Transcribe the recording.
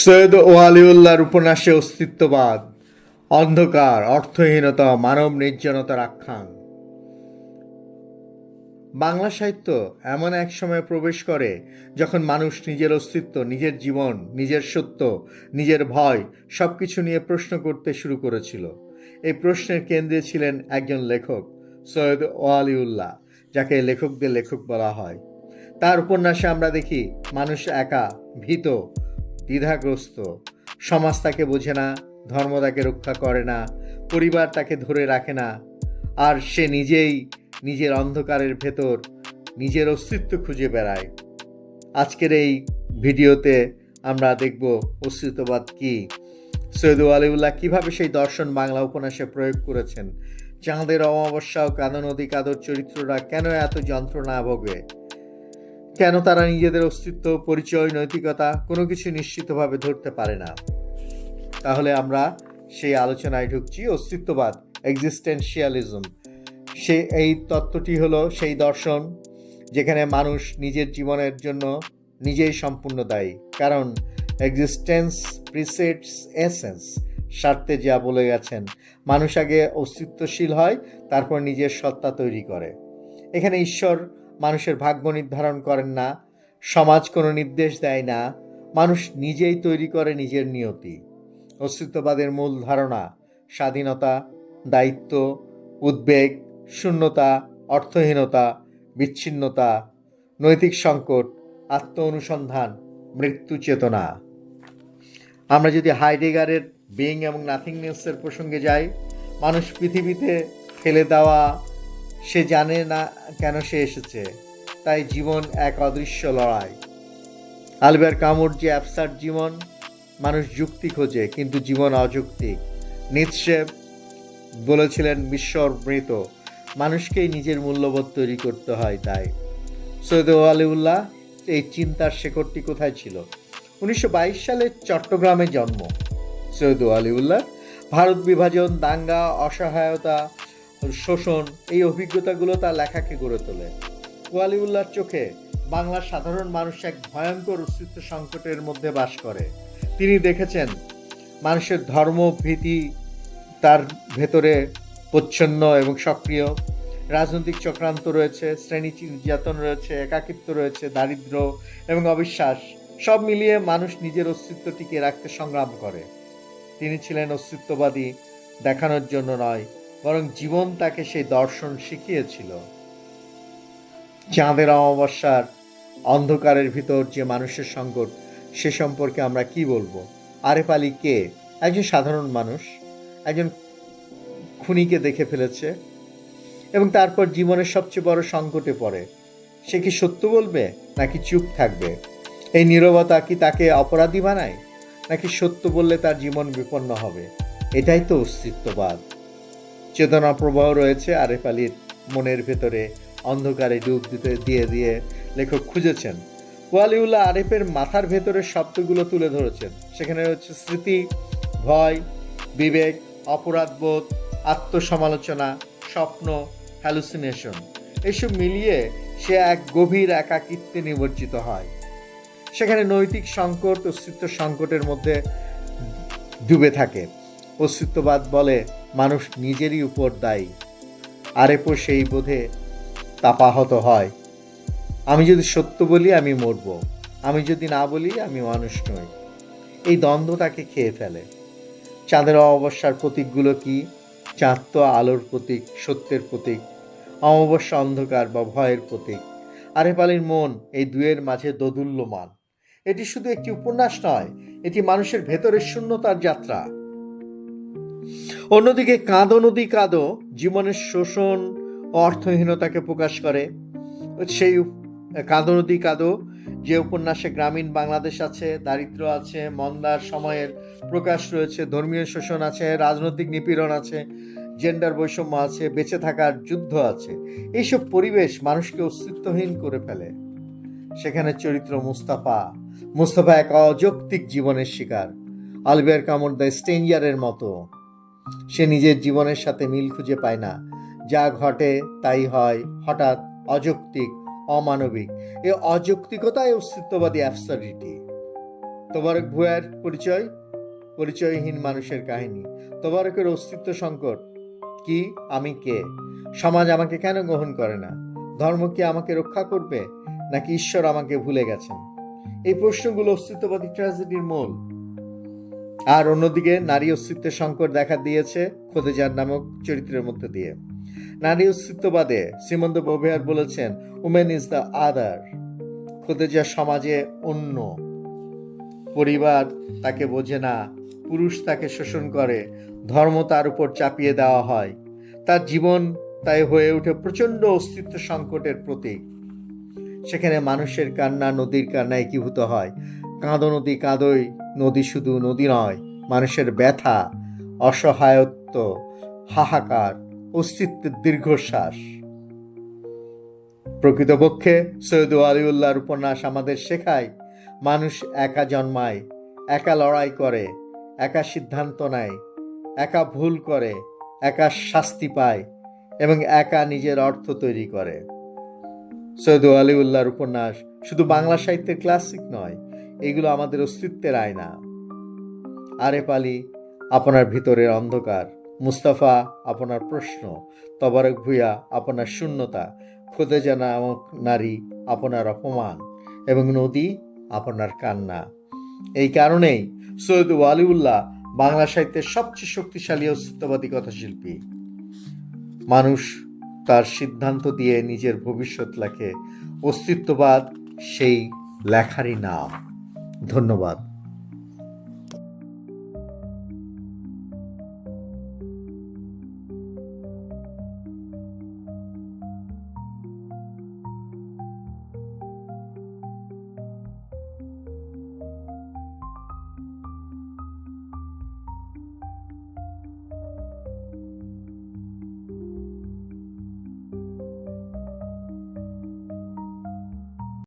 সৈয়দ ওয়ালিউল্লাহর উপন্যাসে অস্তিত্ববাদ, অন্ধকার, অর্থহীনতা, মানব নির্জনতার আখ্যান। বাংলা সাহিত্য এমন এক সময় প্রবেশ করে যখন মানুষ নিজের অস্তিত্ব, নিজের জীবন, নিজের সত্য, নিজের ভয় সব কিছু নিয়ে প্রশ্ন করতে শুরু করেছিল। এই প্রশ্নের কেন্দ্রে ছিলেন একজন লেখক, সৈয়দ ওয়ালিউল্লাহ, যাকে লেখকদের লেখক বলা হয়। তার উপন্যাসে আমরা দেখি, মানুষ একা, ভীত দ্বিধাগ্রস্ত। সমাজ তাকে বোঝে না, ধর্ম তাকে রক্ষা করে না, পরিবার তাকে ধরে রাখে না। আর সে নিজেই নিজের অন্ধকারের ভেতর নিজের অস্তিত্ব খুঁজে বেড়ায়। আজকের এই ভিডিওতে আমরা দেখব অস্তিত্ববাদ কি। সৈয়দ আলিউল্লাহ কীভাবে সেই দর্শন বাংলা উপন্যাসে প্রয়োগ করেছেন, চাঁদের অমাবস্যা ও কাদো নদী কাদর চরিত্ররা কেন এত যন্ত্রণা ভোগে? কেন তারা নিজেদের অস্তিত্ব, পরিচয়, নৈতিকতা কোনো কিছু নিশ্চিতভাবে ধরতে পারে না? তাহলে আমরা সেই আলোচনায় ঢুকছি, অস্তিত্ববাদ এক্সিস্টেন্সিয়ালিজম সে, এই তত্ত্বটি হলো সেই দর্শন, যেখানে মানুষ নিজের জীবনের জন্য নিজেই সম্পূর্ণ দায়ী। কারণ এক্সিস্টেন্স প্রিসেটস এসেন্স স্বার্থে যা বলে গেছেন। মানুষ আগে অস্তিত্বশীল হয়, তারপর নিজের সত্তা তৈরি করে। এখানে ঈশ্বর মানুষের ভাগ্য নির্ধারণ করেন না, সমাজ কোনো নির্দেশ দেয় না, মানুষ নিজেই তৈরি করে নিজের নিয়তি। অস্তিত্ববাদের মূল ধারণা স্বাধীনতা, দায়িত্ব, উদ্বেগ, শূন্যতা, অর্থহীনতা, বিচ্ছিন্নতা, নৈতিক সংকট আত্ম অনুসন্ধান মৃত্যু চেতনা। আমরা যদি হাইডেগারের বিং এবং নাথিংনেসের প্রসঙ্গে যাই, মানুষ পৃথিবীতে ফেলে দেওয়া সে জানে না কেন সে এসেছে, তাই জীবন এক অদৃশ্য লড়াই। আলবের কামুর যে অ্যাবসার্ড জীবন, মানুষ যুক্তি খোঁজে, কিন্তু জীবন অযৌক্তিক। নিৎসে বলেছিলেন, বিশ্বর মৃত, মানুষকেই নিজের মূল্যবোধ তৈরি করতে হয় তাই। সৈয়দ আলিউল্লাহ এই চিন্তার শেকড়টি কোথায় ছিল? উনিশশো বাইশ সালে চট্টগ্রামে জন্ম। সৈয়দ আলিউল্লাহ ভারত বিভাজন, দাঙ্গা, অসহায়তা শোষণ, এই অভিজ্ঞতাগুলো তার লেখাকে গড়ে তোলে। ওয়ালিউল্লাহর চোখে বাংলার সাধারণ মানুষ এক ভয়ঙ্কর অস্তিত্ব সংকটের মধ্যে বাস করে। তিনি দেখেছেন, মানুষের ধর্ম, ভীতি তার ভেতরে প্রচ্ছন্ন এবং সক্রিয়। রাজনৈতিক চক্রান্ত রয়েছে, শ্রেণি নির্যাতন রয়েছে, একাকিত্ব রয়েছে, দারিদ্র এবং অবিশ্বাস। সব মিলিয়ে মানুষ নিজের অস্তিত্ব টিকিয়ে রাখতে সংগ্রাম করে। তিনি ছিলেন অস্তিত্ববাদী, দেখানোর জন্য নয় বরং জীবন তাকে সেই দর্শন শিখিয়েছিল। চাঁদের অমাবস্যার অন্ধকারের ভিতর যে মানুষের সংকট, সে সম্পর্কে আমরা কি বলব? আরেফ আলী কে? একজন সাধারণ মানুষ, একজন খুনিকে দেখে ফেলেছে এবং তারপর জীবনের সবচেয়ে বড় সংকটে পড়ে। সে কি সত্য বলবে, নাকি চুপ থাকবে? এই নীরবতা কি তাকে অপরাধী বানায়, নাকি সত্য বললে তার জীবন বিপন্ন হবে? এটাই তো অস্তিত্ববাদ। চেতনা প্রবাহ রয়েছে আরেফ আলীর মনের ভেতরে অন্ধকারে ডুব দিতে, দিয়ে দিয়ে লেখক খুঁজেছেন। ওয়ালিউল্লাহ আরেফের মাথার ভেতরের শব্দগুলো তুলে ধরেছেন। সেখানে রয়েছে স্মৃতি, ভয়, বিবেক, অপরাধবোধ, আত্মসমালোচনা, স্বপ্ন, হ্যালুসিনেশন। এসব মিলিয়ে সে এক গভীর একাকিত্বে নিমজ্জিত হয়। সেখানে নৈতিক সংকট ও অস্তিত্ব সংকটের মধ্যে ডুবে থাকে। অস্তিত্ববাদ বলে মানুষ নিজেরই উপর দায়ী। আরেপো সেই বোধে তাপাহত হয়। আমি যদি সত্য বলি, আমি মরব। আমি যদি না বলি, আমি মানুষ নই। এই দ্বন্দ্ব তাকে খেয়ে ফেলে। চাঁদের অমাবস্যার প্রতীকগুলো কি? চাঁদ তো আলোর প্রতীক, সত্যের প্রতীক, অমাবস্যা অন্ধকার বা ভয়ের প্রতীক। আরেপালির মন, এই দুয়ের মাঝে দোদুল্যমান। এটি শুধু একটি উপন্যাস নয়, এটি মানুষের ভেতরের শূন্যতার যাত্রা। অন্যদিকে কাঁদো নদী কাঁদো, জীবনের শোষণ, অর্থহীনতাকে প্রকাশ করে। সেই কাঁদো নদী কাঁদো, যে উপন্যাসে গ্রামীণ বাংলাদেশ আছে, দারিদ্র আছে, মন্দার সময়ের প্রকাশ রয়েছে, ধর্মীয় শোষণ আছে, রাজনৈতিক নিপীড়ন আছে জেন্ডার বৈষম্য আছে, বেঁচে থাকার যুদ্ধ আছে। এইসব পরিবেশ মানুষকে অস্তিত্বহীন করে ফেলে। সেখানে চরিত্র মুস্তাফা। মুস্তাফা এক অযৌক্তিক জীবনের শিকার। আলবের কামড় দ্য স্টেঞ্জারের মতো। সে নিজের জীবনের সাথে মিল খুঁজে পায় না। যা ঘটে তাই হয় হঠাৎ অযৌক্তিক, অমানবিক। এ অযৌক্তিকতাই অস্তিত্ববাদী অ্যাবসার্ডিটি তোবারক ভুয়ার পরিচয়? পরিচয়হীন মানুষের কাহিনী। তোবারকের অস্তিত্ব সংকট। কি? আমি কে? সমাজ আমাকে কেন গ্রহণ করে না? ধর্ম কি আমাকে রক্ষা করবে? নাকি ঈশ্বর আমাকে ভুলে গেছেন? এই প্রশ্নগুলো অস্তিত্ববাদী ট্র্যাজেডির মূল। আর অন্যদিকে নারী অস্তিত্বের সংকট দেখা দিয়েছে খোদেজার নামক চরিত্রের মধ্যে দিয়ে। নারী অস্তিত্ববাদে শ্রীমন্ত ববিহার বলেছেন উমেন ইজ দ্য আদার খোদেজা সমাজে অন্য। পরিবার তাকে বোঝে না, পুরুষ তাকে শোষণ করে, ধর্ম তার উপর চাপিয়ে দেওয়া হয়। তার জীবন তাই হয়ে ওঠে প্রচণ্ড অস্তিত্ব সংকটের প্রতীক। সেখানে মানুষের কান্না, নদীর কান্না একীভূত হয়। কাঁদো নদী কাঁদোই, নদী শুধু নদী নয়, মানুষের ব্যথা, অসহায়ত্ব, হাহাকার, অস্তিত্বের দীর্ঘশ্বাস। প্রকৃতপক্ষে সৈয়দ আলিউল্লাহর উপন্যাস আমাদের শেখায়, মানুষ একা জন্মায়, একা লড়াই করে, একা সিদ্ধান্ত নেয়, একা ভুল করে, একা শাস্তি পায় এবং একা নিজের অর্থ তৈরি করে। সৈয়দ আলিউল্লাহর উপন্যাস শুধু বাংলা সাহিত্যের ক্লাসিক নয় এগুলো আমাদের অস্তিত্বের আয়না। আরে পালি, আপনার ভিতরের অন্ধকার। মুস্তাফা, আপনার প্রশ্ন। তবারক ভুইয়া, আপনার শূন্যতা। খোদেজা নামক নারী, আপনার অপমান। এবং নদী, আপনার কান্না। এই কারণেই সৈয়দ ওয়ালিউল্লাহ বাংলা সাহিত্যের সবচেয়ে শক্তিশালী অস্তিত্ববাদী কথাশিল্পী। মানুষ তার সিদ্ধান্ত দিয়ে নিজের ভবিষ্যৎ লেখে অস্তিত্ববাদ সেই লেখারই নাম। ধন্যবাদ।